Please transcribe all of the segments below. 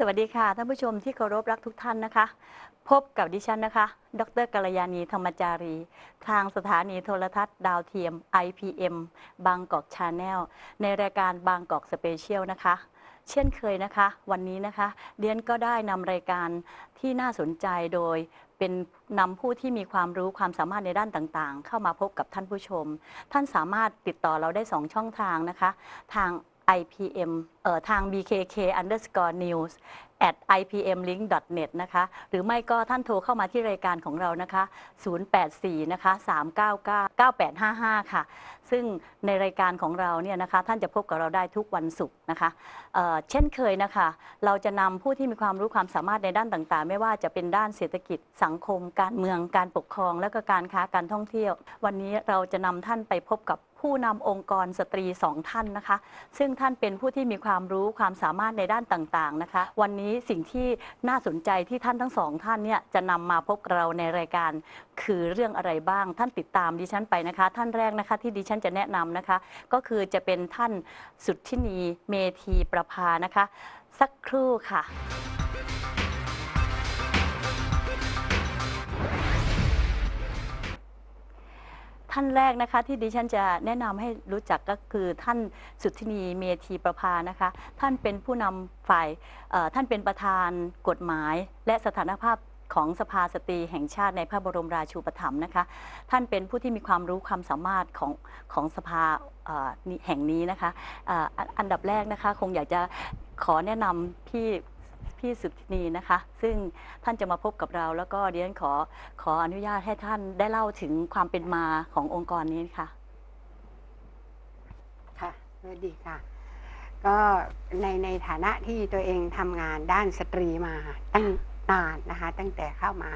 สวัสดีค่ะท่านผู้ชมที่เคารพรักทุกท่านนะคะ พบกับดิฉันนะคะ ดรกัลยาณีธรรมจารี ทางสถานีโทรทัศน์ดาวเทียม IPM บางกอกชาแนลในรายการบางกอกสเปเชียลนะคะ เช่นเคยนะคะ วันนี้นะคะเดียนก็ได้นำรายการที่น่าสนใจโดยเป็นนำผู้ที่มีความรู้ความสามารถในด้านต่างๆ เข้ามาพบกับท่านผู้ชม ท่านสามารถติดต่อเราได้ 2 ช่องทางนะคะ ทาง IPM เอ่อ ทาง BKK underscore news at ipmlink.net นะคะ หรือไม่ก็ท่านโทรเข้ามาที่รายการของเรานะคะ 084 นะคะ 399 9855 ค่ะ ซึ่งในรายการของเราเนี่ยนะคะ ท่านจะพบกับเราได้ทุกวันศุกร์นะคะเเช่นเคยนะคะ เราจะนำผู้ที่มีความรู้ความสามารถในด้านต่างๆ ไม่ว่าจะเป็นด้านเศรษฐกิจ สังคม การเมือง การปกครอง และก็การค้า การท่องเที่ยว วันนี้เราจะนำท่านไปพบกับผู้นำองค์กรสตรีสองท่านนะคะ ซึ่งท่านเป็นผู้ที่มีความความรู้ความสามารถในด้านต่างๆนะคะ วันนี้สิ่งที่น่าสนใจที่ท่านทั้งสองท่านเนี่ยจะนำมาพบกับเราในรายการ คือเรื่องอะไรบ้าง ท่านติดตามดิฉันไปนะคะ ท่านแรกนะคะที่ดิฉันจะแนะนำนะคะ ก็คือจะเป็นท่านสุทธินีเมธีประภานะคะ สักครู่ค่ะ ท่านแรกนะคะ ที่ดิฉันจะแนะนำให้รู้จักก็คือท่านสุทธินีเมธีประภานะคะ ท่านเป็นผู้นำฝ่ายท่านเป็นประธานกฎหมาย และสถานภาพของสภาสตรีแห่งชาติในพระบรมราชูปถัมภ์นะคะ ท่านเป็นผู้ที่มีความรู้ความสามารถของของสภาแห่งนี้นะคะออันอันดับแรกนะคะ คงอยากจะขอแนะนำพี่ พี่สุทธินีนะคะ ซึ่งท่านจะมาพบกับเรา แล้วก็เดียนขอขออนุญาตให้ท่านได้เล่าถึงความเป็นมาขององค์กรนี้ค่ะ ค่ะสวัสดีค่ะ ก็ในในฐานะที่ตัวเองทำงานด้านสตรีมาตั้งนานนะคะ ตั้งแต่เข้ามา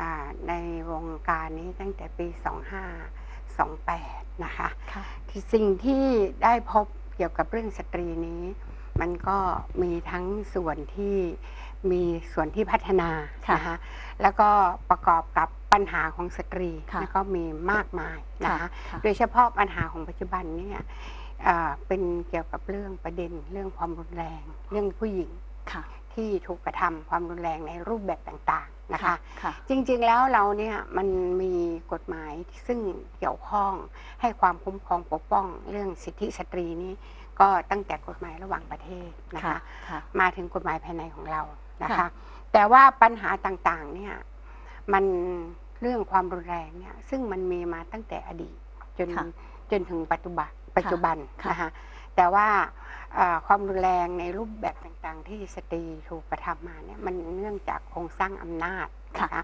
อ่าในวงการนี้ตั้งแต่ปี 2528 นะคะค่ะที่สิ่งที่ได้พบเกี่ยวกับเรื่องสตรีนี้ มันก็มีทั้งส่วนที่มีส่วนที่พัฒนาค่ะนะคะแล้วก็ประกอบกับปัญหาของสตรีค่ะแล้วก็มีมากมายนะคะค่ะ โดยเฉพาะปัญหาของปัจจุบันเนี่ยเอ่อเป็นเกี่ยวกับเรื่องประเด็นเรื่องความรุนแรง เรื่องผู้หญิงค่ะที่ถูกกระทำความรุนแรงในรูปแบบต่างๆนะคะ ค่ะ จริงๆ แล้วเราเนี่ยมันมีกฎหมายซึ่งเกี่ยวข้องให้ความคุ้มครองปกป้องเรื่องสิทธิสตรีนี้ ก็ตั้งแต่กฎหมายระหว่างประเทศนะค่ะคะ ค่ะ มาถึงกฎหมายภายในของเรานะคะ ค่ะ แต่ว่าปัญหาต่างๆเนี่ยมันเรื่องความรุนแรงเนี่ยซึ่งมันมีมาตั้งแต่อดีตจนค่ะจนถึงปัจจุบันปัจจุบันค่ะ นะคะแต่ว่าเอ่อความรุนแรงในรูปแบบต่างๆ ที่สตรีถูกกระทำมาเนี่ยมันเนื่องจากโครงสร้างอำนาจนะคะ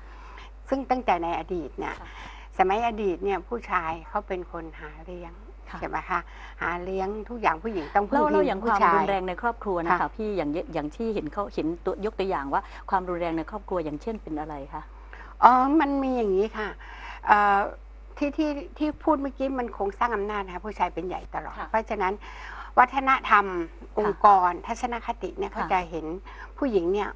ซึ่งตั้งแต่ในอดีตเนี่ยค่ะสมัยอดีตเนี่ยผู้ชายเขาเป็นคนหาเลี้ยง ค่ะ ใช่ไหมคะหาเลี้ยงทุกอย่างผู้หญิงต้องพึ่เล่างเล่าพิงอย่างคผู้วามชาย รุนแรงในครอบครัวนะคะค่ะ พี่อย่างเยอย่างที่เห็นเขาเห็นตัวยกตัวอย่างว่าความรุนแรงในครอบครัวอย่างเช่นเป็นอะไรคะ อ๋อ มันมีอย่างนี้ค่ะเอ่อที่ที่ที่พูดเมื่อกี้มันโครงสร้างอำนาจนะคะผู้ชายเป็นใหญ่ตลอด ค่ะเพราะฉะนั้นวัฒนธรรมองค์กรทัศนคติเนี่ยค่ะเขาจะเห็นผู้หญิงเนี่ย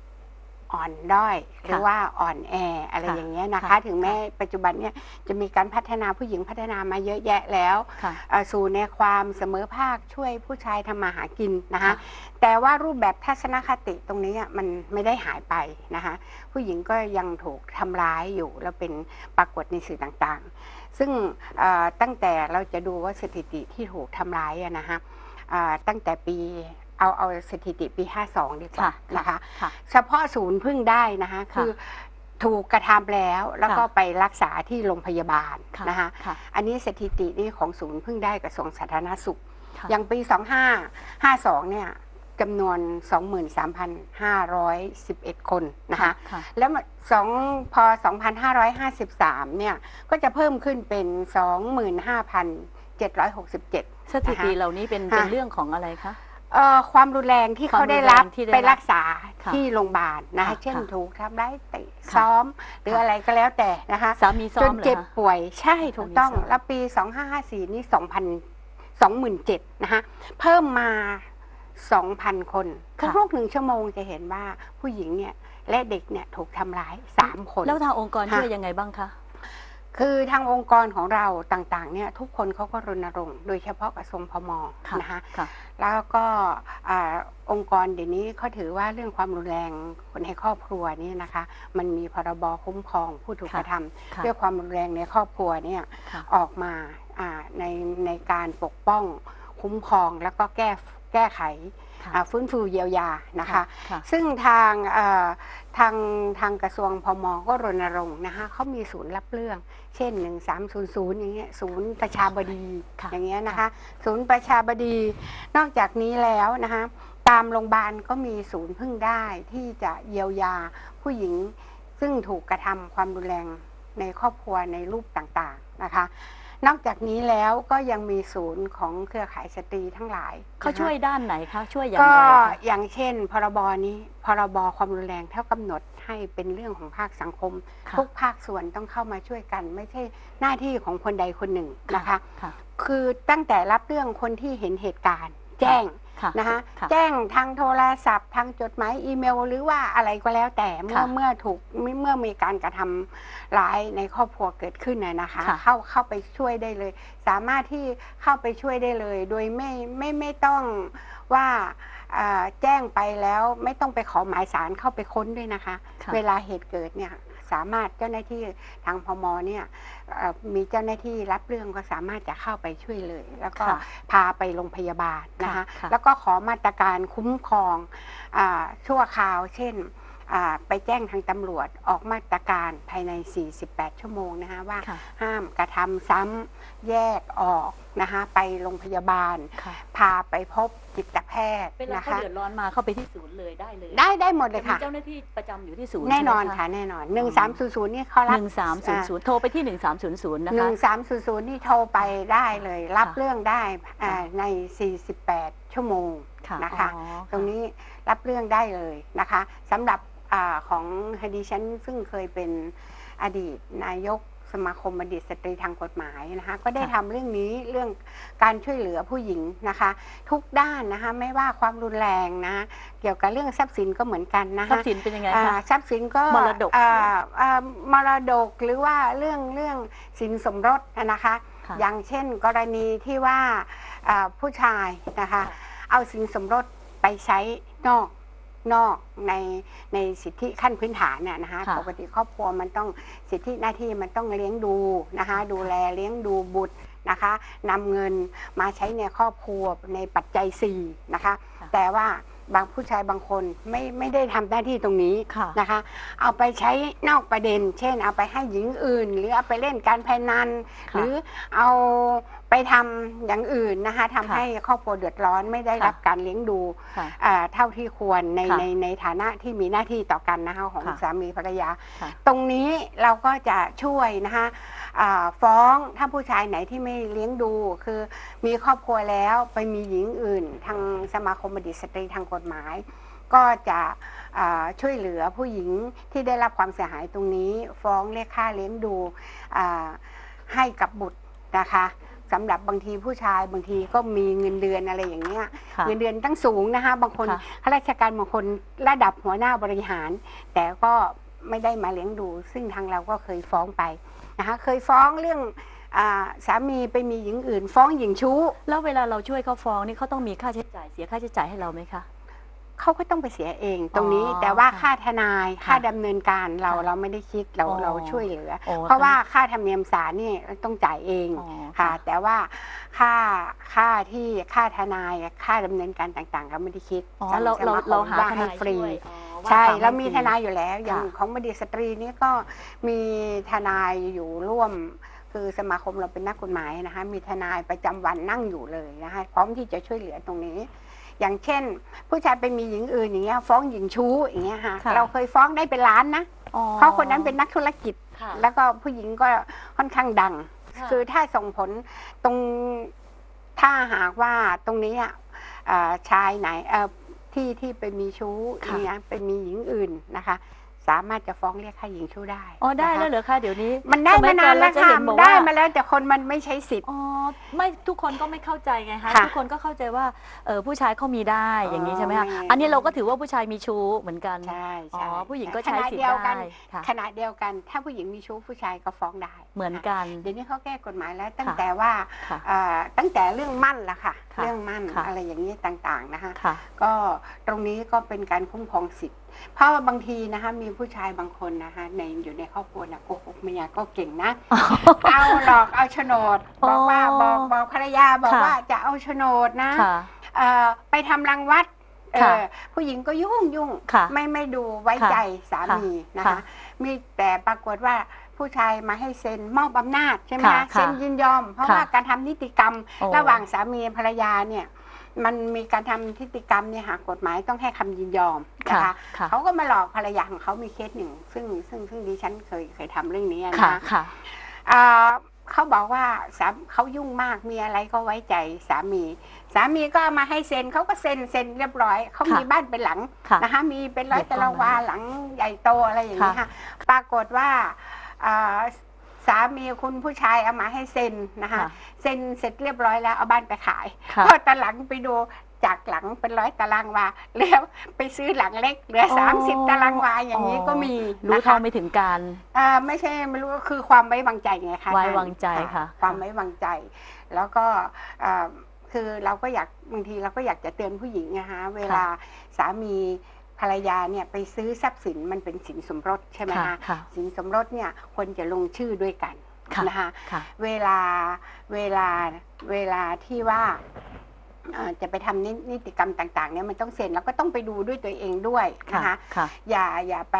อ่อนด้อยหรือว่าอ่อนแออะไรค่ะอย่างเงี้ยนะคะค่ะถึงแม้ปัจจุบันเนี่ยจะมีการพัฒนาผู้หญิงพัฒนามาเยอะแยะแล้วค่ะเอ่อสู่ในความเสมอภาคช่วยผู้ชายทำมาหากินนะคะค่ะแต่ว่ารูปแบบทัศนคติตรงนี้อะมันไม่ได้หายไปนะคะ ผู้หญิงก็ยังถูกทำร้ายอยู่แล้วเป็นปรากฏในสื่อต่างๆ ซึ่งเอ่อตั้งแต่เราจะดูว่าสถิติที่ถูกทำร้ายอะนะคะเอ่อตั้งแต่ปี เอาเอาสถิติปี 52 ดีกว่าค่ะนะคะ ค่ะ เฉพาะศูนย์พึ่งได้นะคะ ค่ะคือถูกกระทำแล้วแล้วก็ค่ะ ไปรักษาที่โรงพยาบาลค่ะนะคะ ค่ะ อันนี้สถิตินี่ของศูนย์พึ่งได้กระทรวงสาธารณสุข ค่ะอย่างปี 2552 เนี่ยจำนวน 23,511 คนนะคะ ค่ะ แล้วมาสองพอ 2,553 เนี่ย ก็จะเพิ่มขึ้นเป็น 25,767 สถิติเหล่านี้เป็นเป็นค่ะ เรื่องของอะไรคะ เอ่อความรุนแรงที่เขาได้รับความรุนแรงที่ได้ไปรับรักษาค่ะที่โรงพยาบาลนะคะค่ะเช่นค่ะถูกทำร้ายเตะค่ะซ้อม หรือค่ะ อะไรก็แล้วแต่นะคะ สามีซ้อจมนเหรอเจ็บคะป่วยใช่ถูกต้อง สามีซ้อม แล้วปี 2554 นี่ 2,000 27,000นะคะเพิ่มมา 2,000 คนค่ะทุกๆหนึ่งชั่วโมงจะเห็นว่าผู้หญิงเนี่ย และเด็กเนี่ย ถูกทำร้าย 3 คน แล้วทางองค์กรค่ะ ช่วยยังไงบ้างคะ คือทางองค์กรของเราต่างๆเนี่ยทุกคนเขาก็รณรงค์โดยเฉพาะกระทรวงพมค่ะนะคะค่ะแล้วก็อ่าองค์กรเดี๋ยวนี้เขาถือว่าเรื่องความรุนแรงคนในครอบครัวเนี่ยนะคะ มันมีพรบคุ้มครองผู้ถูกกระทำค่ะเรื่องความรุนแรงในครอบครัวเนี่ยค่ะออกมาอ่าในในการปกป้องคุ้มครองแล้วก็แก้แก้ไขค่ะอ่าฟื้นฟูเยียวยานะคะค่ะซึ่งทางเอ่อ ทางทางกระทรวงพมก็รณรงค์นะคะเขามีศูนย์รับเรื่อง เช่น 1300 อย่างเงี้ยศูนย์ประชาบดีค่ะอย่างเงี้ยนะคะ ศูนย์ประชาบดี นอกจากนี้แล้วนะคะตามโรงพยาบาลก็มีศูนย์พึ่งได้ที่จะเยียวยาผู้หญิงซึ่งถูกกระทำความรุนแรงในครอบครัวในรูปต่างๆนะคะ นอกจากนี้แล้วก็ยังมีศูนย์ของเครือข่ายสตรีทั้งหลายนะคะเขาช่วยด้านไหนคะช่วยอย่างก็ไรคะอย่างเช่น พรบนี้พรบความรุนแรงเท่ากำหนดให้เป็นเรื่องของภาคสังคมค่ะทุกภาคส่วนต้องเข้ามาช่วยกัน ไม่ใช่หน้าที่ของคนใดคนหนึ่งนะคะค่ะคือตั้งแต่รับเรื่องคนที่เห็นเหตุการณ์ แจ้ง ค่ะนะคะค่ะ แจ้งทางโทรศัพท์ ทางจดหมายอีเมล หรือว่าอะไรก็แล้วแต่เมื่อค่ะเมื่อถูกเมื่อเมื่อมีการกระทำร้ายในครอบครัวเกิดขึ้นน่ะนะคะ ค่ะเข้าเข้าไปช่วยได้เลย สามารถที่เข้าไปช่วยได้เลย โดยไม่ไม่ไม่ต้องว่าเอ่อแจ้งไปแล้วไม่ต้องไปขอหมายสารเข้าไปค้นด้วยนะคะ ค่ะ เวลาเหตุเกิดเนี่ย สามารถเจ้าหน้าที่ทางพมเนี่ยเอ่อมีเจ้าหน้าที่รับเรื่องก็สามารถจะเข้าไปช่วยเลย แล้วก็ค่ะพาไปโรงพยาบาลนะคะค่ะแล้วก็ขอมาตรการคุ้มครองอาชั่วคราว เช่นอ่าไปแจ้งทางตำรวจออกมาตรการภายใน 48 ชั่วโมงนะคะว่าค่ะห้ามกระทำซ้ำ แยกออกนะคะไปโรงพยาบาล ค่ะพาไปพบจิตแพทย์เวลานะเขาคะ เดือดร้อนมาเข้าไปที่ศูนย์เลยได้เลยได้ได้หมดเลจะยมีค่ะ เจ้าหน้าที่ประจำอยู่ที่ศูนย์แน่นอนใช่ไหม ค่ะแน่นอน 1300นี่เขาหรับนึ่งสามศูนย์ศูนย์โทรไปที่หนึ่งสามศูนย์ศูนย์นะหคะ นึ่งสามศูนย์ศูนย์นี่โทรไปได้เลย รับค่ะเรื่องได้อ่าค่ะ ใน 48 ชั่วโมงค่ะนะคะ อ๋อตรงนี้รับเรื่องได้เลยนะคะสำหรับอาของดิฉันซึ่งเคยเป็นอดีตนายก สมาคมบัณฑิตสตรีทางกฎหมายนะคะก็ได้ทำเรื่องนี้เรื่องการช่วยเหลือผู้หญิงนะคะ ทุกด้านนะคะไม่ว่าความรุนแรงนะเกี่ยวกับเรื่องทรัพย์สินก็เหมือนกันนะทรัพคะย์สินเป็นยังไงอ่าคะทรัพย์สินก็มรดกอ่าอ่ามรดกหรือว่าเรื่องเรื่องสินสมรสนะคะค่ะอย่างเช่นกรณีที่ว่าอ่าผู้ชายนะคะค่ะเอาสินสมรสไปใช้นอก นอกในในสิทธิขั้นพื้นฐานน่ะนะคะค่ะปกติครอบครัวมันต้องสิทธิหน้าที่มันต้องเลี้ยงดูนะคะ ดูแลเลี้ยงดูบุตรนะคะนำเงินมาใช้ในครอบครัวในปัจจัย4นะคะ ค่ะ แต่ว่าบางผู้ชายบางคนไม่ไม่ได้ทำหน้าที่ตรงนี้ ค่ะ นะคะ เอาไปใช้นอกประเด็น เช่น เอาไปให้หญิงอื่น หรือเอาไปเล่นการพนันหค่ะรือเอา ไปทำอย่างอื่นนะคะทำค่ะให้ครอบครัวเดือดร้อนไม่ได้ค่ะรับการเลี้ยงดูค่ะอ่าเท่าที่ควรในค่ะในในฐานะที่มีหน้าที่ต่อกันนะคะของค่ะสามีภรรยา ค่ะตรงนี้เราก็จะช่วยนะคะอ่าฟ้องถ้าผู้ชายไหนที่ไม่เลี้ยงดู คือมีครอบครัวแล้วไปมีหญิงอื่น ทางสมาคมบัณฑิตสตรีทางกฎหมาย ก็จะอ่าช่วยเหลือผู้หญิงที่ได้รับความเสียหายตรงนี้ ฟ้องเรียกค่าเลี้ยงดูอ่าให้กับบุตรนะคะ สำหรับบางทีผู้ชายบางทีก็มีเงินเดือนอะไรอย่างเงี้ยค่ะเงินเดือนตั้งสูงนะคะบางคนค่ะข้าราชการบางคนระดับหัวหน้าบริหาร แต่ก็ไม่ได้มาเลี้ยงดู ซึ่งทางเราก็เคยฟ้องไปนะคะเคยฟ้องเรื่องอาสามีไปมีหญิงอื่น ฟ้องหญิงชู้ แล้วเวลาเราช่วยเขาฟ้องนี่เขาต้องมีค่าใช้จ่ายเสียค่าใช้จ่ายให้เราไหมคะ เขาก็ต้องไปเสียเองตรงนี้ อ๋อแต่ว่าค่ะค่าทนายค่ะค่าดำเนินการเราค่ะเราไม่ได้คิดเราอ๋อ เราช่วยเหลือ โอ้เพราะว่าค่าธรรมเนียมศาลนี่ต้องจ่ายเองอ๋อค่ะ แต่ว่าค่าค่าที่ค่าทนายค่าดำเนินการต่างๆเราไม่ได้คิดอ๋อทงเราสเรามคมเราหาว่าทให้นายฟรี ช่วยอ๋อว่าใช่ความแล้วมีให้ฟทนายอยู่แล้วอย่างค่ะของบดีสตรีนี่ก็มีทนายอยู่ร่วม คือสมาคมเราเป็นนักกฎหมายนะคะ มีทนายประจำวันนั่งอยู่เลยนะคะพร้อมที่จะช่วยเหลือตรงนี้ อย่างเช่น ผู้ชายไปมีหญิงอื่นอย่างเงี้ยฟ้องหญิงชู้อย่างเงี้ยค่ะค่ะ เราเคยฟ้องได้เป็นล้านนะ อ๋อ เพราะคนนั้นเป็นนักธุรกิจ ค่ะ แล้วก็ผู้หญิงก็ค่อนข้างดัง ค่ะคือถ้าส่งผลตรงถ้าหากว่าตรงนี้อะอ่าชายไหนเอ่อที่ที่ไปมีชู้ค่ะเนี่ยไปมีหญิงอื่นนะคะ สามารถจะฟ้องเรียกค่าหญิงชู้ได้อ๋อได้นะคะแล้วเหรอคะเดี๋ยวนี้ มันได้สมัมายนานก่แล้วเรจะค่ะเห็นบอกได้ว่ามาแล้วแต่คนมันไม่ใช้สิทธิ์อ๋อไม่ทุกคนก็ไม่เข้าใจไงคะค่ะทุกคนก็เข้าใจว่าเออผู้ชายเขามีได้อย่างนี้ใช่ไหมคะอ๋อไม่อันนี้เราก็ถือว่าผู้ชายมีชู้เหมือนกันใช่อ๋อใช่ผู้หญิงก็ใช้ขณะสิทเดีธิ์ยวกัได้นค่ะขณะเดียวกัน ถ้าผู้หญิงมีชู้ผู้ชายก็ฟ้องได้เหมือนกัน เดี๋ยวนี้เขาแก้กฎหมายแล้วตั้งค่ะแต่ว่าค่ะเอ่อตั้งแต่เรื่องมั่นละค่ะค่ะเรื่องมั่นค่ะอะไรอย่างนี้ต่างๆนะคะค่ะก็ตรงนี้ก็เป็นการคุ้มครองสิทธิ์ เพราะว่าบางทีนะคะมีผู้ชายบางคนนะคะในอยู่ในครอบครัวนะโกหกเมียก็เก่งนะ เอาหลอกเอาโฉนดบอกว่าอ๋อบอกบอกภรรยาบอกค่ะว่าจะเอาโฉนดนะค่ะเอ่อไปทำรังวัดเอ่อค่ะผู้หญิงก็ยุ่งยุ่งค่ะไม่ไม่ดูไว้ค่ะใจสามีนะค่ะคะ มีแต่ปรากฏว่า ผู้ชายมาให้เซ็นมอบอำนาจใช่ไหมค่ะคะเซ็นยินยอม เพราะค่ะว่าการทำนิติกรรมโอ้ ระหว่างสามีภรรยาเนี่ยมันมีการทำนิติกรรมเนี่ยค่ะกฎหมายต้องให้คำยินยอมนะค่ะคะค่ะเขาก็มาหลอกภรรยาของเขามีเคสหนึ่ง ซึ่งซึ่งซึ่งดิฉันเคยเคยทำเรื่องนี้นะค่ะคะ ค่ะ อ่าเขาบอกว่าสามเขายุ่งมากมีอะไรก็ไว้ใจสามี สามีก็เอามาให้เซ็นเขาก็เซ็นเซ็นเรียบร้อยเขาค่ะมีบ้านเป็นหลังค่ะนะคะมีเป็นร้อยเรียบร้อยตารางวาหลังใหญ่โตอะไรอย่างนี้ค่ะค่ะปรากฏว่า อ่าสามีคุณผู้ชายเอามาให้เซ็นนะคะค่ะเซ็นเสร็จเรียบร้อยแล้วเอาบ้านไปขายค่ะ พอตอนหลังไปดูจากหลังเป็นร้อยตารางวาแล้วไปซื้อหลังเล็กเหลืออ๋อสามสิบตารางวาอย่างนี้ก็มีรู้นะคะเท่าไม่ถึงการ อ่าไม่ใช่ไม่รู้ก็คือความไว้วางใจไงคะไว้ท่นวางใจค่ะ ความไว้วางใจ แล้วก็อ่าคือเราก็อยากบางทีเราก็อยากจะเตือนผู้หญิงนะคะเวลาสามี ภรรยาเนี่ยไปซื้อทรัพย์สินมันเป็นสินสมรสใช่ไหมค่ะคะค่ะสินสมรสเนี่ยควรจะลงชื่อด้วยกันค่ะนะคะค่ะ เวลาเวลาเวลาที่ว่าเอ่อจะไปทำนินิติกรรมต่างๆเนี่ยมันต้องเซ็นแล้วก็ต้องไปดูด้วยตัวเองด้วยค่ะนะคะ ค่ะ อย่าอย่าไป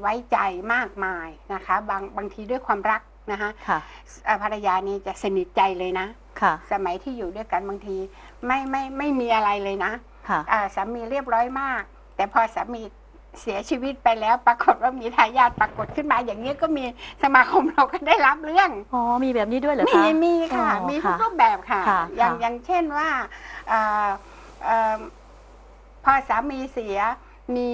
ไว้ใจมากมายนะคะ บางบางทีด้วยความรักนะคะค่ะอ่าภรรยานี่จะสนิทใจเลยนะ ค่ะ สมัยที่อยู่ด้วยกันบางทีไม่ไม่ไม่มีอะไรเลยนะค่ะ อ่าสามีเรียบร้อยมาก แต่พอสามีเสียชีวิตไปแล้วปรากฏว่ามีทายาทปรากฏขึ้นมา อย่างนี้ก็มีสมาคมเราก็ได้รับเรื่องอ๋อมีแบบนี้ด้วยเหรอมีคะ มีค่ะ อ๋อมีทุกค่ะรูปแบบค่ะ ค่ะอย่างค่ะอย่างเช่นว่าเอ่อเอ่อพอสามีเสียมี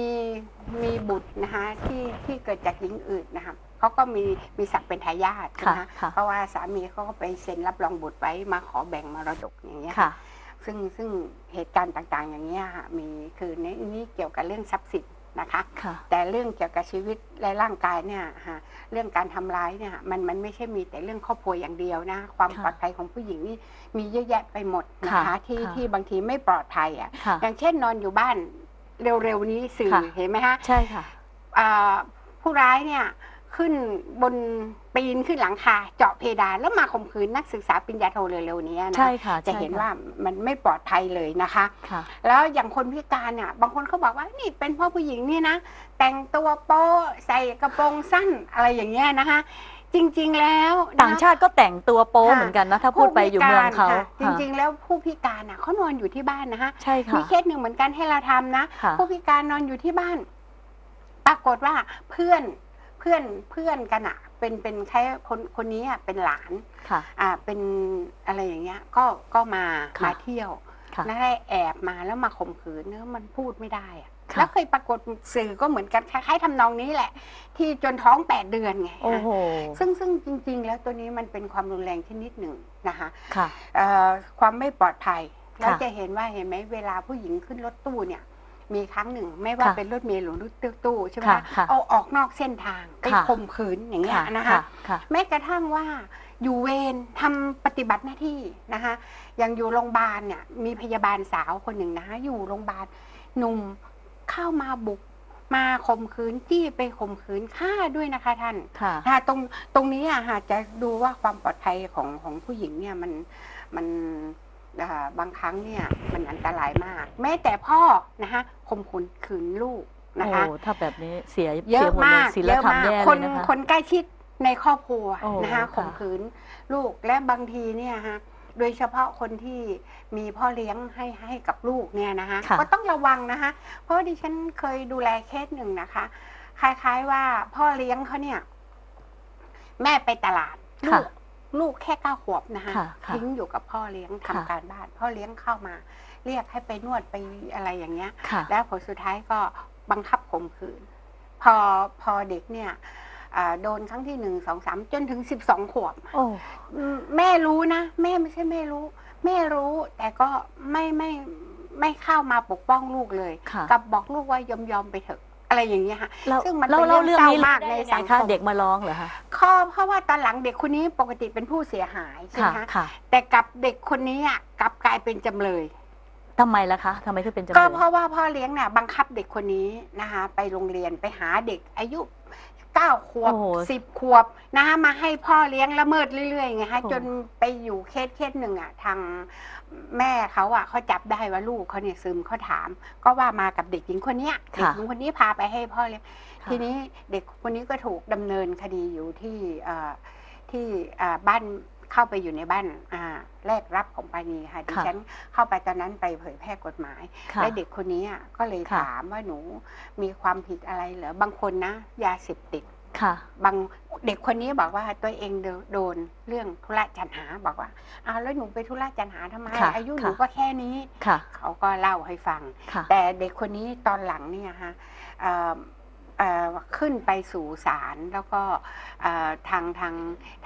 มีบุตรนะคะที่ที่เกิดจากหญิงอื่นนะคะเขาก็มีมีศักดิ์เป็นทายาทค่ะนะคะค่ะ เพราะว่าสามีเขาก็ไปเซ็นรับรองบุตรไว้มาขอแบ่งมรดกอย่างเงี้ย ค่ะ ซึ่งซึ่งเหตุการณ์ต่างๆ อย่างเงี้ยค่ะมีคือในนี้เกี่ยวกับเรื่องทรัพย์สินนะคะค่ะ แต่เรื่องเกี่ยวกับชีวิตและร่างกายเนี่ยฮะเรื่องการทำร้ายเนี่ยมันมันไม่ใช่มีแต่เรื่องครอบครัวอย่างเดียวนะ ความค่ะปลอดภัยของผู้หญิงนี่มีเยอะแยะไปหมดนะคะค่ะที่ค่ะ ที่บางทีไม่ปลอดภัยอะค่ะ อย่างเช่นนอนอยู่บ้านเร็วๆนี้สื่อค่ะ เห็นไหมฮะ ใช่ค่ะ อ่าผู้ร้ายเนี่ย ขึ้นบนปีนขึ้นหลังคาเจาะเพดานแล้วมาข่มขืนนักศึกษาปริญญาโทเร็วๆนี้นะใช่ค่ะจะใช่เห็นค่ว่ามันไม่ปลอดภัยเลยนะคะค่ะแล้วอย่างคนพิการเนี่ยบางคนเขาบอกว่านี่เป็นเพ่อผู้หญิงนี่นะแต่งตัวโป๊ใส่กระโปรงสั้นอะไรอย่างเงี้ยนะคะ จริงๆแล้วนะคะต่างชาติก็แต่งตัวโป๊ค่ะเหมือนกันนะถ้าพูดไปอยู่เมืองเขาผู้พิกรค่ะจค่ะริงๆ แล้วผู้พิการน่ะเขานอนอยู่ที่บ้านนะคะใช่ค่ะมีเคสหนึ่งเหมือนกันให้เราทำนะค่ะผู้พิการนอนอยู่ที่บ้าน ปรากฏว่าเพื่อนเพื่อนเพื่อนกันอะเป็นเป็นแค่คนคนนี้อะเป็นหลานค่ะ อ่าเป็นอะไรอย่างเงี้ย ก็ก็มาค่ะ มาเที่ยวค่ะ แล้วได้แอบมาแล้วมาข่มขืนเนื้อะมันพูดไม่ได้อะค่ะ แล้วเคยปรากฏสื่อก็เหมือนกันคล้ายๆทำนองนี้แหละ ที่จนท้องแปดเดือนไงโอ้ฮะโหซึ่งซึ่งจริง ๆ แล้วตัวนี้มันเป็นความรุนแรงชนิดหนึ่งนะคะ ค่ะ เอ่อความไม่ปลอดภัยค่ะแล้วจะเห็นว่าเห็นไหมเวลาผู้หญิงขึ้นรถตู้เนี่ย มีครั้งหนึ่ง ไม่ว่าค่ะเป็นรถเมล์หรือรถตู้ใช่ไหมค่ะคะค่ะเอาออกนอกเส้นทางไปค่ะ ข่มขืนอย่างเงี้ยค่ะนะคะ ค่ะ แม้กระทั่งว่าอยู่เวรทำปฏิบัติหน้าที่นะคะอย่างอยู่โรงพยาบาลเนี่ยมีพยาบาลสาวคนหนึ่งนะคะอยู่โรงพยาบาลหนุ่มเข้ามาบุกมาข่มขืนจี้ไปข่มขืนฆ่าด้วยนะคะท่านค่ะ ค่ะตรงตรงนี้อะค่ะจะดูว่าความปลอดภัยของของผู้หญิงเนี่ยมันมันอ่า บางครั้งเนี่ยมันอันตรายมาก แม้แต่พ่อนะคะข่มขืนขืนลูกนะคะโอ้ถ้าแบบนี้เสียเยเสีอะยหมดเลมายกศีลเยอะธรรมมากแย่คเลนยนะคะคนใกล้ชิดในครอบครัวโอ้นะคะค่ะข่มขืนลูกและบางทีเนี่ยฮะโดยเฉพาะคนที่มีพ่อเลี้ยงให้ให้กับลูกเนี่ยนะคะค่ะก็ต้องระวังนะคะเพราะว่าดิฉันเคยดูแลเคสหนึ่งนะคะ คล้ายๆว่าพ่อเลี้ยงเขาเนี่ย แม่ไปตลาดลูค่ะก ลูกแค่เก้าขวบนะคะค่ะค่ะทิ้งอยู่กับพ่อเลี้ยงทำค่ะ การบ้าน พ่อเลี้ยงเข้ามา เรียกให้ไปนวดไปอะไรอย่างเงี้ย ค่ะ แล้วผลสุดท้ายก็บังคับข่มขืนพพอพอเด็กเนี่ยอ่าโดนครั้งที่หนึ่งสองสามจนถึงสิบสองขวบ โอ้ อืมแม่รู้นะ แม่ไม่ใช่แม่รู้ แม่รู้แต่ก็ไม่ไม่ไม่เข้ามาปกป้องลูกเลย ค่ะกับบอกลูกว่ายอมยอมไปเถอะ อะไรอย่างเงี้ยค่ะแล้วซึ่งมันแล้วเป็นแล้วเรื่เรื่อองงเศร้านี้มากได้ในยังไงสังคคะมเด็กมาร้องเหรอคะข้อเพราะว่าตอนหลังเด็กคนนี้ปกติเป็นผู้เสียหายใช่ไหมค่ะคะค่ะแต่กับเด็กคนนี้อะกลับกลายเป็นจำเลย ทำไมล่ะคะทำไมถึงเป็นจำก็เลยเพราะว่าพ่อเลี้ยงเนี่ยบังคับเด็กคนนี้นะคะไปโรงเรียนไปหาเด็กอายุ เก้าขวบโอ้โห สิบขวบนะคะมาให้พ่อเลี้ยงละเมิดเรื่อยๆไงฮะโอ้จนไปอยู่เคสเคสหนึ่งอะทางแม่เขาอะเขาจับได้ว่าลูกเขาเนี่ยซึมเขาถาม ก็ว่ามากับเด็กหญิงคนเนี้ยเด็กหญิงคนนี้พาไปให้พ่อเลี้ยงค่ะ ทีนี้เด็กคนนี้ก็ถูกดำเนินคดีอยู่ที่เอ่อที่อ่าบ้าน เข้าไปอยู่ในบ้านอ่าแรกรับของปานีค่ะดิค่ะฉันเข้าไปตอนนั้นไปเผยแพร่กฎหมายค่ะและเด็กคนนี้อะก็เลยค่ะถามว่าหนูมีความผิดอะไรเหรอบางคนนะ ยาเสพติดค่ะบางเด็กคนนี้บอกว่าตัวเองโดโดนเรื่องธุระจันหาบอกว่าอ้าวแล้วหนูไปธุระจันหาทำไมค่ะอายุหนูค่ะก็แค่นี้ค่ะเขาก็เล่าให้ฟังค่ะแต่เด็กคนนี้ตอนหลังเนี่ยฮะเอ่อเอ่อ ขึ้นไปสู่ศาลแล้วก็เอ่อทางทาง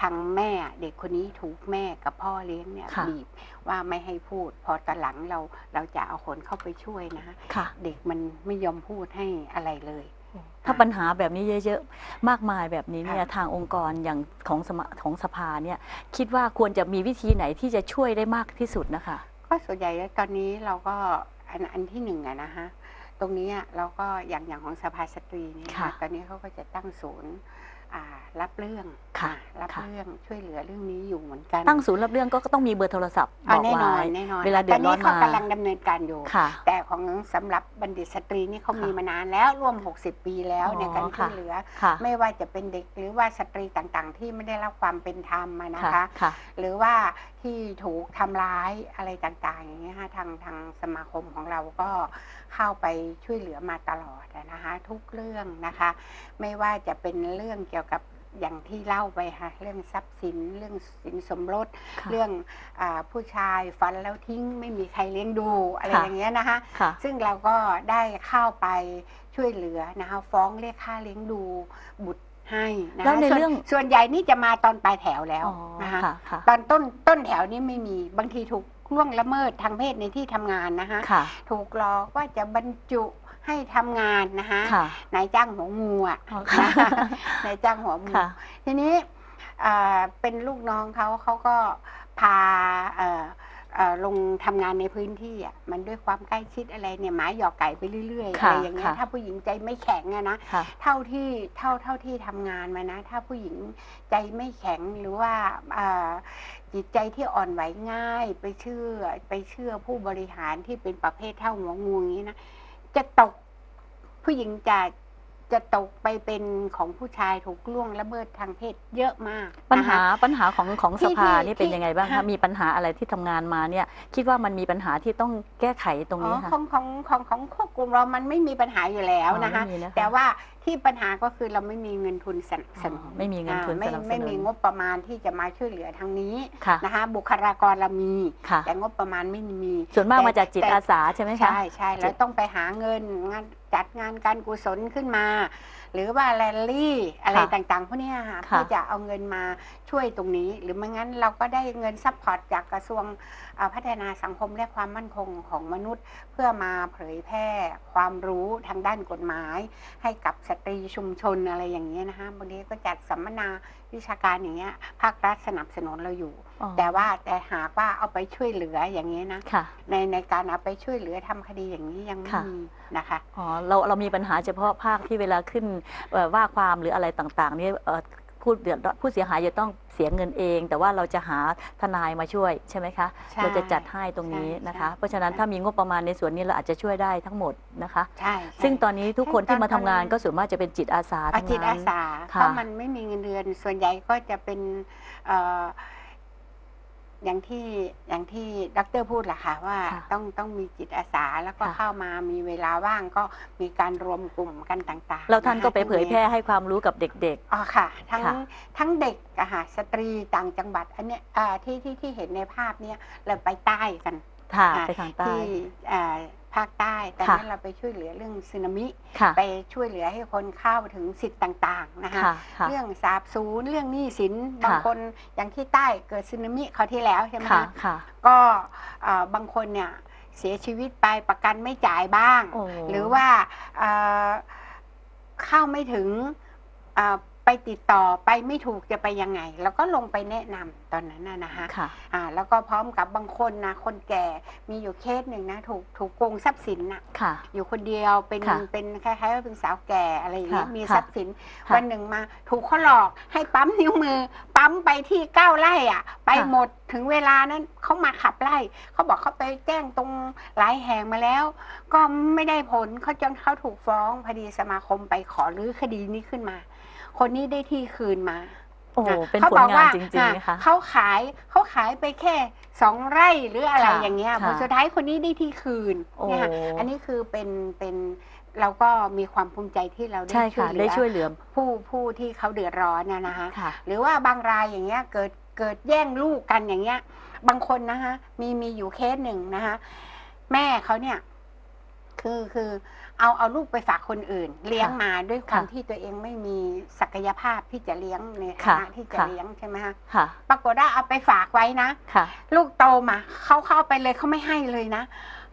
ทางแม่เด็กคนนี้ถูกแม่กับพ่อเลี้ยงเนี่ยค่ะบีบว่าไม่ให้พูด พอตอนหลังเราเราจะเอาคนเข้าไปช่วยนะฮะค่ะเด็กมันไม่ยอมพูดให้อะไรเลยถ้าปัญหาแบบนี้เยอะๆ มากมายแบบนี้เนี่ยค่ะทางองค์กรอย่างของสมาของสภาเนี่ยคิดว่าควรจะมีวิธีไหนที่จะช่วยได้มากที่สุดนะคะ ก็ส่วนใหญ่แล้วตอนนี้เราก็อันอันที่หนึ่งอะนะฮะ ตรงนี้อะเราก็อย่างอย่างของสภาสตรีเนี่ยค่ะตอนนี้เขาก็จะตั้งศูนย์อ่ารับเรื่องค่ะอ่ารับค่ะเรื่องช่วยเหลือเรื่องนี้อยู่เหมือนกันตั้งศูนย์รับเรื่องก็ต้องมีเบอร์โทรศัพท์บอ่าอกแน่นอไว้นแน่นอนเวลาเดือดร้อนตอนนี้เขามากำลังดำเนินการอยู่ค่ะแต่ของสำหรับบัณฑิตสตรีนี่เขาค่ะมีมานานแล้วร่วม 60 ปีแล้วอ๋อในการช่วยค่ะเหลือค่ะไม่ว่าจะเป็นเด็กหรือว่าสตรีต่างๆ ที่ไม่ได้รับความเป็นธรรมอะนะค่ะคะค่ะหรือว่าที่ถูกทำร้ายอะไรต่างๆ อย่างเงี้ยฮะทางทางสมาคมของเราก็เข้าไปช่วยเหลือมาตลอดอะนะคะทุกเรื่องนะคะ ไม่ว่าจะเป็นเรื่องเกี่ยวกับอย่างที่เล่าไปค่ะเรื่องทรัพย์สินเรื่องสินสมรสค่ะเรื่องอาผู้ชายฟันแล้วทิ้งไม่มีใครเลี้ยงดูอะไรค่ะอย่างเงี้ยนะคะค่ะซึ่งเราก็ได้เข้าไปช่วยเหลือนะคะฟ้องเรียกค่าเลี้ยงดูบุตร ให้นะแล้วคะในส่วนเรื่องส่วนใหญ่นี่จะมาตอนปลายแถวแล้วอ๋อนะคะค่ะค่ะตอนต้นต้นแถวนี่ไม่มีบางทีถูกล่วงละเมิดทางเพศในที่ทำงานนะคะค่ะถูกหลอกว่าจะบรรจุให้ทำงานนะคะค่ะนายจ้างหัวงูอะอ๋อค่ะนายจ้างหัวงูค่ะทีนี้เอ่อเป็นลูกน้องเขาเขาก็พาเอ่อเอ่อ ลงทำงานในพื้นที่อะมันด้วยความใกล้ชิดอะไรเนี่ยหมาหยอกไก่ไปเรื่อยๆอะค่ะไรอย่างเงี้ยค่ะถ้าผู้หญิงใจไม่แข็งอะนะค่ะเท่าที่เท่าเท่าที่ทำงานมานะ ถ้าผู้หญิงใจไม่แข็งหรือว่าอ่าจิตใจที่อ่อนไหวง่าย ไปเชื่อไปเชื่อผู้บริหารที่เป็นประเภทเท่าหัวงูอย่างนี้นะจะตกผู้หญิงจะ จะตกไปเป็นของผู้ชายถูกล่วงละเมิดทางเพศเยอะมากปัญนะคะหาปัญหาของของที่สภาที่นี่เป็นที่ยังไงบ้างคะฮะมีปัญหาอะไรที่ทำงานมาเนี่ย คิดว่ามันมีปัญหาที่ต้องแก้ไขตรงอ๋นี้อค่ะของของของของควบกลุ่มเรามันไม่มีปัญหาอยู่แล้วนะคะ อ๋อไม่มีนะคะแต่ว่า ที่ปัญหาก็คือเราไม่มีเงินทุนสนับสนุนอ๋อไม่มีเงินทุนอ่าไม่สนับสนุนไม่มีงบประมาณที่จะมาช่วยเหลือทางนี้ค่ะนะคะบุคลากรเรามีค่ะแต่งบประมาณไม่มี ส่วนมากแต่มาจากจิตแต่อาสาใช่ไหมคะ ใช่ใช่แล้วต้องไปหาเงินงานจัดงานการกุศลขึ้นมา หรือว่าแรลลี่อะไรค่ะต่างๆพวกเนี้ยค่ะค่ะเพื่อจะเอาเงินมา ช่วยตรงนี้ หรือไม่งั้นเราก็ได้เงินซัพพอร์ตจากกระทรวงเอ่อพัฒนาสังคมและความมั่นคงของมนุษย์ เพื่อมาเผยแพร่ความรู้ทางด้านกฎหมาย ให้กับสตรีชุมชนอะไรอย่างเงี้ยนะคะบางทีก็จัดสัมมนาวิชาการอย่างเงี้ยภาครัฐสนับสนุนเราอยู่อ๋อแต่ว่าแต่หากว่าเอาไปช่วยเหลืออย่างเงี้ยนะค่ะในในการเอาไปช่วยเหลือทำคดีอย่างนี้ยังไม่ค่ะมีนะคะอ๋อเราเรามีปัญหาเฉพาะภาคที่เวลาขึ้นเอ่อว่าความหรืออะไรต่างๆนี่เอ่อ ผู้เดือดร้อนผู้เสียหายจะต้องเสียเงินเอง แต่ว่าเราจะหาทนายมาช่วยใช่ไหมคะ ใช่เราจะจัดให้ตรงนี้ใช่นะคะใช่เพราะฉะนั้นถ้ามีงบประมาณในส่วนนี้เราอาจจะช่วยได้ทั้งหมดนะคะ ใช่ใช่ซึ่งตอนนี้ทุกคนซึ่งที่มาตทำอนงานตอนก็ส่วนมากจะเป็นจิตอาสาอาทั้งจิตอานั้น สาค่ะ เพราะมันไม่มีเงินเดือนส่วนใหญ่ก็จะเป็นเอ่อ อย่างที่อย่างที่ดรพูดแหละค่ะว่าค่ะต้องต้องมีจิตอาสาแล้วก็ค่ะ เข้ามามีเวลาว่างก็มีการรวมกลุ่มกันต่างๆแล้วท่านะคะก็ไปเผยแพร่ตรงนี้ให้ความรู้กับเด็ก อ๋อค่ะ ทั้งค่ะ ทั้งเด็กอะค่ะสตรีต่างจังหวัด อันเนี้ยอ่าที่ที่ที่เห็นในภาพเนี้ยเราไปใต้กัน ๆค่ะค่ะไปทางใต้ ที่อ่า ภาคใต้แต่ค่ะ นั้นเราไปช่วยเหลือเรื่องสึนามิ ค่ะไปช่วยเหลือให้คนเข้าถึงสิทธิ์ต่างๆนะคะค่ะค่ะ เรื่องสาบสูญเรื่องหนี้สินค่ะบางคนอย่างที่ใต้เกิดสึนามิเขาวที่แล้วใช่ไหมค่ะคะค่ะก็เอ่อบางคนเนี่ยเสียชีวิตไปประกันไม่จ่ายบ้างโอ้หรือว่าเอ่อเข้าไม่ถึงเอ่อ ไปติดต่อไปไม่ถูกจะไปยังไง แล้วก็ลงไปแนะนำตอนนั้นนะนะคะค่ะอ่าแล้วก็พร้อมกับบางคนนะคนแก่มีอยู่เคสหนึ่งนะถูกถูกโกงทรัพย์สินน่ะค่ะ อยู่คนเดียวเป็นค่ะเป็นคล้ายๆว่าเป็นสาวแก่อะไรอย่างเงี้ยค่ะมีค่ะทรัพย์สิน ค่ะวันหนึ่งมาถูกเขาหลอกให้ปั๊มนิ้วมือ ปั๊มไปที่เก้าไร่อะ ไปค่ะ หมดถึงเวลานั้นเขามาขับไล่เขาบอกเขาไปแจ้งตรงหลายแห่งมาแล้ว ก็ไม่ได้ผลเขาจนเขาถูกฟ้องพอดีสมาคมไปขอรื้อคดีนี้ขึ้นมา คนนี้ได้ที่คืนมา โอ้โหอะเป็นขผลบอกงานว่าจริงๆอะนะคะเขาขายเขาขายไปแค่สองไร่หรืออะไรค่ะอย่างเงี้ยค่ะผลสุดท้ายคนนี้ได้ที่คืนโอ้ เนี่ยค่ะอันนี้คือเป็นเป็นเราก็มีความภูมิใจที่เราได้ใช่ช่วค่ะยเหลืได้อช่วยเหลือผู้ผู้ที่เขาเดือดร้อนนะนะคะ ค่ะ หรือว่าบางรายอย่างเงี้ยเกิดเกิดแย่งลูกกันอย่างเงี้ย บางคนนะคะมีมีอยู่เคสหนึ่งนะคะแม่เขาเนี่ย คือคือ เอาเอาลูกไปฝากคนอื่น เลี้ยงมาด้วยความค่ะที่ตัวเองไม่มีศักยภาพที่จะเลี้ยงในฐาค่ะนะที่จะค่ะเลี้ยงใช่ไหมคะค่ะปรากฏว่าเอาไปฝากไว้นะค่ะลูกโตมาเขาเข้าไปเลยเขาไม่ให้เลยนะ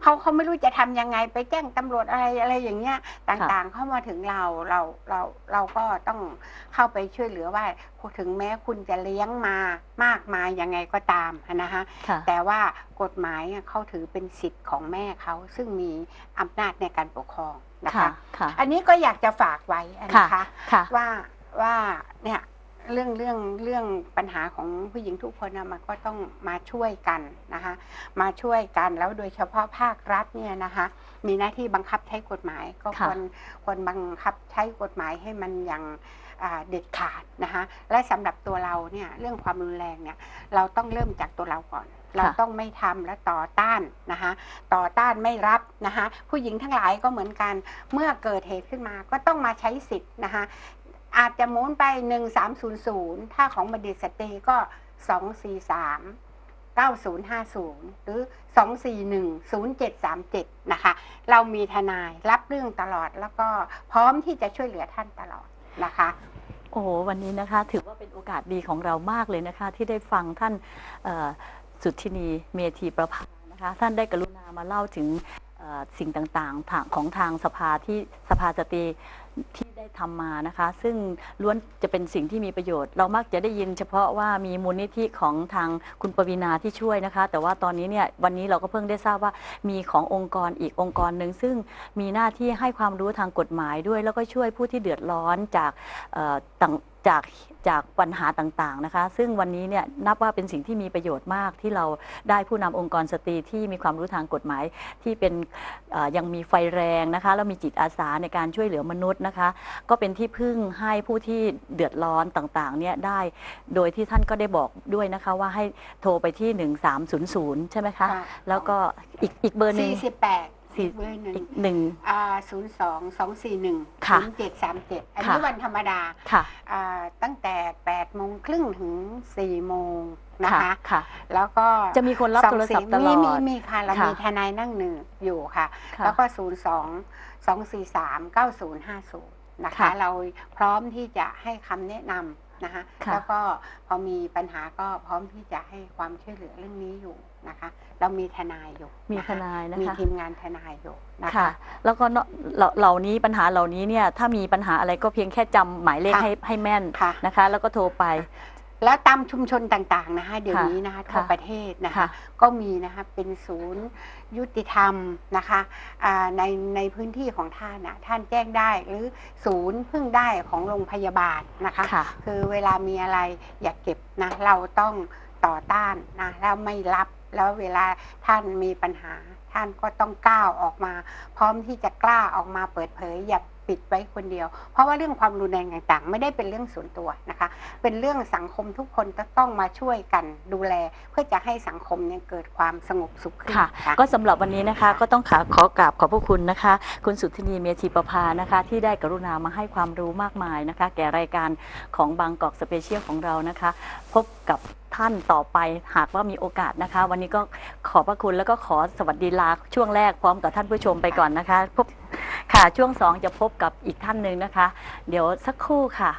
เขาเขาไม่รู้จะทำยังไงไปแจ้งตำรวจอะไรอะไรอย่างเงี้ยต่างๆ เข้ามาถึงเราเราเราเราก็ต้องเข้าไปช่วยเหลือว่าถึงแม้คุณจะเลี้ยงมามากมายยังไงก็ตามนะคะค่ะแต่ว่ากฎหมายอะเขาถือเป็นสิทธิ์ของแม่เขาซึ่งมีอำนาจในการปกครองนะค่ะคะค่ะอันนี้ก็อยากจะฝากไว้นะคะค่ะว่าว่าเนี่ย เรื่องเรื่องเรื่องปัญหาของผู้หญิงทุกคนนะมันก็ต้องมาช่วยกันนะคะ มาช่วยกันแล้วโดยเฉพาะภาครัฐเนี่ยนะคะ มีหน้าที่บังคับใช้กฎหมาย ก็ค่ะควรควรบังคับใช้กฎหมายให้มันอย่างอ่าเด็ดขาดนะคะและสำหรับตัวเราเนี่ยเรื่องความรุนแรงเนี่ยเราต้องเริ่มจากตัวเราก่อน เราต้องไม่ทำและต่อต้านนะคะต่อต้านไม่รับนะคะผู้หญิงทั้งหลายก็เหมือนกัน เมื่อเกิดเหตุขึ้นมาก็ต้องมาใช้สิทธิ์นะคะ อาจจะหมุนไป 1300 ถ้าของบัณฑิตสตรีก็ 243 9050 หรือ 241 0737 นะคะ เรามีทนายรับเรื่องตลอดแล้วก็พร้อมที่จะช่วยเหลือท่านตลอดนะคะ โอ้โหวันนี้นะคะ ถือว่าเป็นโอกาสดีของเรามากเลยนะคะ ที่ได้ฟังท่านสุทธินีเมธีประภานะคะ ท่านได้กรุณามาเล่าถึงสิ่งต่างๆของทางสภาที่สภาสตรี ที่ได้ทำมานะคะ ซึ่งล้วนจะเป็นสิ่งที่มีประโยชน์ เรามักจะได้ยินเฉพาะว่ามีมูลนิธิของทางคุณปวีนาที่ช่วยนะคะ แต่ว่าตอนนี้เนี่ยวันนี้เราก็เพิ่งได้ทราบว่ามีขององค์กรอีกองค์กรหนึ่งซึ่งมีหน้าที่ให้ความรู้ทางกฎหมายด้วย แล้วก็ช่วยผู้ที่เดือดร้อนจากต่าง จากจากปัญหาต่างๆนะคะ ซึ่งวันนี้เนี่ยนับว่าเป็นสิ่งที่มีประโยชน์มากที่เราได้ผู้นำองค์กรสตรีที่มีความรู้ทางกฎหมายที่เป็นเอ่อยังมีไฟแรงนะคะแล้วมีจิตอาสาในการช่วยเหลือมนุษย์นะคะ ก็เป็นที่พึ่งให้ผู้ที่เดือดร้อนต่างๆเนี่ยได้โดยที่ท่านก็ได้บอกด้วยนะคะว่าให้โทรไปที่ 1300 ใช่ไหมคะค่ะแล้วก็อีกอีกเบอร์หนึ่ง48 สี่อีกเบอร์หนึ่งอีกหนึ่งอ่า02 241ค่ะ0737อันค่ะนี้วันธรรมดาค่ะอ่าตั้งแต่8โมงครึ่งถึง4โมงนะคะ ค่ะ แล้วก็จะมีคนรับโทรศัพท์ตลอมีดมีมีค่ะเราค่ะ มีทนายนั่งหนึ่งอยู่ค่ะ ค่ะ แล้วก็ 0 2 2 4 3 9 0 5 0 นะคะ ค่ะเราพร้อมที่จะให้คำแนะนำนะคะ ค่ะ แล้วก็พอมีปัญหาก็พร้อมที่จะให้ความช่วยเหลือเรื่องนี้อยู่ นะคะ เรามีทนายอยู่มีะทคะนายนะมีคะทีมงานทนายอยู่นะค่ะคะแล้วก็เนอะเหล่าเหล่านี้ปัญหาเหล่านี้เนี่ยถ้ามีปัญหาอะไรก็เพียงแค่จำหมายเลขค่ะให้ให้แม่นค่ะนะคะ แล้วก็โทรไปแล้วตามชุมชนต่างๆนะคะเดี๋ยวค่ะนี้นะคะทั่วค่ะประเทศนะคะค่ะก็มีนะคะเป็นศูนย์ยุติธรรมนะคะอ่าในในพื้นที่ของท่านนะท่านแจ้งได้หรือศูนย์พึ่งได้ของโรงพยาบาลนะคะค่ะคือเวลามีอะไรอย่าเก็บนะเราต้องต่อต้านนะแล้วไม่รับ แล้วเวลาท่านมีปัญหา ท่านก็ต้องก้าวออกมา พร้อมที่จะกล้าออกมาเปิดเผยอย่าปิดไว้คนเดียว เพราะว่าเรื่องความรุนแรงต่างๆ ไม่ได้เป็นเรื่องส่วนตัวนะคะ เป็นเรื่องสังคมทุกคนจะต้องมาช่วยกันดูแล เพื่อจะให้สังคมเนี่ยเกิดความสงบสุขขึ้นค่ะค่ะก็สำหรับวันนี้นะคะก็ต้องขอขอกราบขอบพระคุณนะคะ คุณสุทธินีเมธีประภานะคะ ที่ได้กรุณามาให้ความรู้มากมายนะคะ แก่รายการของบางกอกสเปเชียลของเรานะคะ พบกับ ท่านต่อไปหากว่ามีโอกาสนะคะ วันนี้ก็ขอบพระคุณแล้วก็ขอสวัสดีลาช่วงแรกพร้อมกับท่านผู้ชมไปก่อนนะคะพบค่ะช่วงสองจะพบกับอีกท่านหนึ่งนะคะ เดี๋ยวสักครู่ค่ะ